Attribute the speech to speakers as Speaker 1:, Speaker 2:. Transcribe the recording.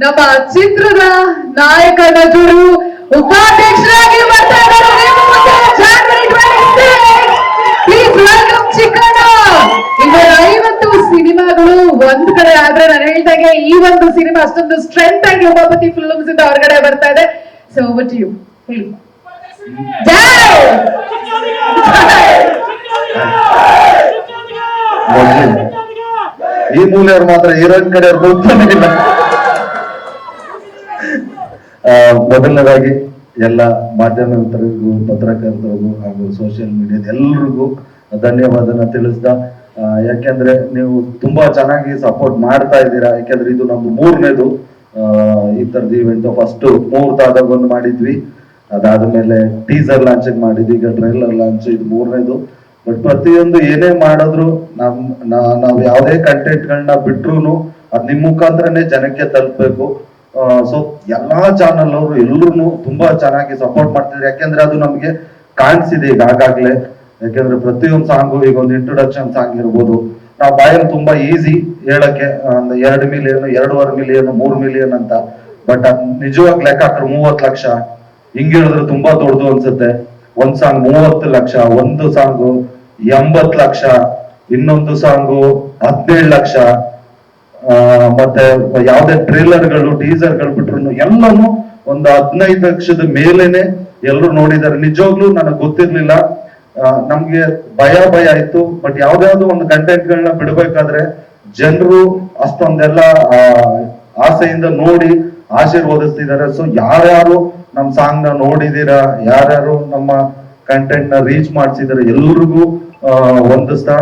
Speaker 1: ನಮ್ಮ ಚಿತ್ರದ ನಾಯಕ ನಟರು ಉಪಾಧ್ಯಕ್ಷರಾಗಿ ಬರ್ತಾ ಇದ್ದಾರೆ ನಿಮ್ಮ ಮುಂದೆ January 26. Please ಇವರ ಐವತ್ತು ಸಿನಿಮಾಗಳು ಒಂದ್ ಕಡೆ ಆದ್ರೆ ನಾನು ಹೇಳ್ದಾಗೆ ಈ ಒಂದು ಸಿನಿಮಾ ಅಷ್ಟೊಂದು ಸ್ಟ್ರೆಂತ್ ಆಗಿ ಉಮಾಪತಿ ಫಿಲ್ಮ್ಸ್ ಇಂದ ಹೊರಗಡೆ ಬರ್ತಾ ಇದೆ. ಸೊ ಬಟ್ ಯು ಹೇಳಿ.
Speaker 2: ಈ ಮೂಲೆಯವ್ರು ಮಾತ್ರ ಹೀರೋಯಿನ್ ಕಡೆ ಅವ್ರು ಆ, ಮೊದಲನೇದಾಗಿ ಎಲ್ಲ ಮಾಧ್ಯಮ ಮಿತ್ರರಿಗೂ ಪತ್ರಕರ್ತರಿಗೂ ಹಾಗೂ ಸೋಷಿಯಲ್ ಮೀಡಿಯಾದ ಎಲ್ರಿಗೂ ಧನ್ಯವಾದನ ತಿಳಿಸ್ದ. ಯಾಕೆಂದ್ರೆ ನೀವು ತುಂಬಾ ಚೆನ್ನಾಗಿ ಸಪೋರ್ಟ್ ಮಾಡ್ತಾ ಇದ್ದೀರಾ. ಯಾಕೆಂದ್ರೆ ಇದು ನಮ್ದು ಮೂರನೇದು ಈ ತರದ ಇವೆಂಟ್ ಫಸ್ಟ್ ಮುಹೂರ್ತ ಒಂದು ಮಾಡಿದ್ವಿ. ಅದಾದ್ಮೇಲೆ ಟೀಸರ್ ಲಾಂಚ್ ಮಾಡಿದ್ವಿ. ಈಗ ಟ್ರೈಲರ್ ಲಾಂಚ್ ಇದು ಮೂರನೇದು. ಬಟ್ ಪ್ರತಿಯೊಂದು ಏನೇ ಮಾಡಿದ್ರು ನಮ್ ನಾವ್ ಯಾವ್ದೇ ಕಂಟೆಂಟ್ ಗಳನ್ನ ಬಿಟ್ರು ಅದ್ ನಿಮ್ ಮುಖಾಂತರನೇ ಜನಕ್ಕೆ ತಲುಪಬೇಕು. ಸೊ ಎಲ್ಲಾ ಚಾನಲ್ ಅವರು ಎಲ್ಲರೂ ತುಂಬಾ ಚೆನ್ನಾಗಿ ಸಪೋರ್ಟ್ ಮಾಡ್ತಿದ್ರು. ಯಾಕೆಂದ್ರೆ ಅದು ನಮ್ಗೆ ಕಾಣಿಸಿದೆ ಈಗ ಆಗಾಗ್ಲೇ ಯಾಕೆಂದ್ರೆ ಪ್ರತಿಯೊಂದು ಸಾಂಗು ಈಗ ಒಂದು ಇಂಟ್ರೊಡಕ್ಷನ್ ಸಾಂಗ್ ಇರ್ಬೋದು. ನಾವು ಬಾಯಲ್ಲಿ ತುಂಬಾ ಈಸಿ ಹೇಳಕ್ಕೆ, ಒಂದು ಎರಡು ಮಿಲಿಯನ್ ಎರಡೂವರೆ ಮಿಲಿಯನ್ ಮೂರು ಮಿಲಿಯನ್ ಅಂತ. ಬಟ್ ನಿಜವಾಗ್ ಲೆಕ್ಕ ಹಾಕ್ರೆ ಮೂವತ್ತು ಲಕ್ಷ. ಹೇಳಿದ್ರೆ ತುಂಬಾ ದೊಡ್ಡದು ಅನ್ಸುತ್ತೆ. ಒಂದ್ ಸಾಂಗ್ ಮೂವತ್ತು ಲಕ್ಷ, ಒಂದು ಸಾಂಗು ಎಂಬತ್ತು ಲಕ್ಷ, ಇನ್ನೊಂದು ಸಾಂಗು ಹದಿನೇಳು ಲಕ್ಷ. ಮತ್ತೆ ಯಾವುದೇ ಟ್ರೇಲರ್ಗಳು ಟೀಸರ್ಗಳು ಬಿಟ್ರು ಎಲ್ಲಾನು ಒಂದು ಹದಿನೈದು ಲಕ್ಷದ ಮೇಲೇನೆ ಎಲ್ಲರೂ ನೋಡಿದ್ದಾರೆ. ನಿಜವಾಗ್ಲೂ ನನಗೆ ಗೊತ್ತಿರ್ಲಿಲ್ಲ. ನಮ್ಗೆ ಭಯ ಭಯ ಆಯ್ತು. ಬಟ್ ಯಾವ್ದಾದ್ರು ಒಂದು ಕಂಟೆಂಟ್ ಗಳನ್ನ ಬಿಡ್ಬೇಕಾದ್ರೆ ಜನರು ಅಷ್ಟೊಂದೆಲ್ಲ ಆಸೆಯಿಂದ ನೋಡಿ ಆಶೀರ್ವದಿಸ್ತಿದ್ದಾರೆ. ಸೊ ಯಾರ್ಯಾರು ನಮ್ ಸಾಂಗ್ನ ನೋಡಿದೀರಾ ಯಾರ್ಯಾರು ನಮ್ಮ ಕಂಟೆಂಟ್ನ ರೀಚ್ ಮಾಡ್ಸಿದಾರೆ ಎಲ್ರಿಗೂ ಆ, ವಂದಿಸ್ತಾ